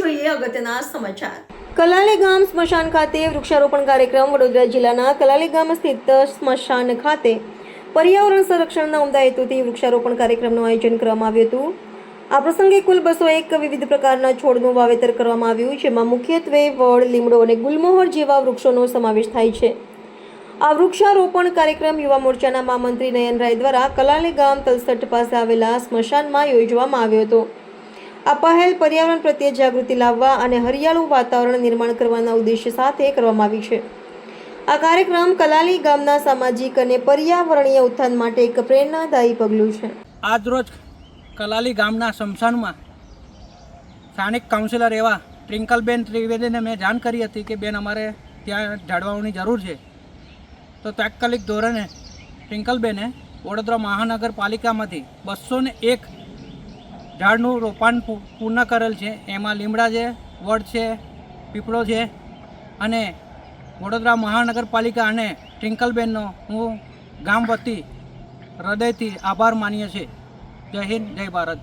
જોઈએ અગત્યના સમાચાર. કલાલી ગામ સ્મશાન ખાતે વૃક્ષારોપણ કાર્યક્રમ વડોદરા જિલ્લાના કલાલી ગામ સ્થિત સ્મશાન ખાતે પર્યાવરણ સંરક્ષણના ઉમદા હેતુથી વૃક્ષારોપણ કાર્યક્રમનું આયોજન કરવામાં આવ્યું હતું. આ પ્રસંગે કુલ બસો એક વિવિધ પ્રકારના છોડનું વાવેતર કરવામાં આવ્યું, જેમાં મુખ્યત્વે વડ, લીમડો અને ગુલમોહર જેવા વૃક્ષોનો સમાવેશ થાય છે. આ વૃક્ષારોપણ કાર્યક્રમ યુવા મોરચાના મહામંત્રી નયનરાય દ્વારા કલાલી ગામ તલસટ પાસે આવેલા સ્મશાનમાં યોજવામાં આવ્યો હતો. આ પર્યાવરણ પ્રત્યે જાગૃતિ લાવવા અને હરિયાળું વાતાવરણ નિર્માણ કરવાના ઉદ્દેશ્ય સાથે કરવામાં આવી છે. આ કાર્યક્રમ કલાલી ગામના સામાજિક અને પર્યાવરણીય ઉત્થાન માટે એક પ્રેરણાદાયી પગલું છે. આજરોજ કલાલી ગામના શમશાનમાં સ્થાનિક કાઉન્સિલર એવા ટ્વિંકલબેન ત્રિવેદીને મેં જાણ કરી હતી કે, બેન, અમારે ત્યાં ઝાડવાઓની જરૂર છે. તો તાત્કાલિક ધોરણે ટ્વિંકલબેને વડોદરા મહાનગરપાલિકામાંથી બસો એક ઝાડનું રોપાણ પૂર્ણ કરેલ છે. એમાં લીમડા છે, વડ છે, પીપળો છે અને વડોદરા મહાનગરપાલિકા અને ટ્વિંકલબેનનો હું ગામ વતી હૃદયથી આભાર માનીએ છીએ. જય હિન્દ, જય ભારત.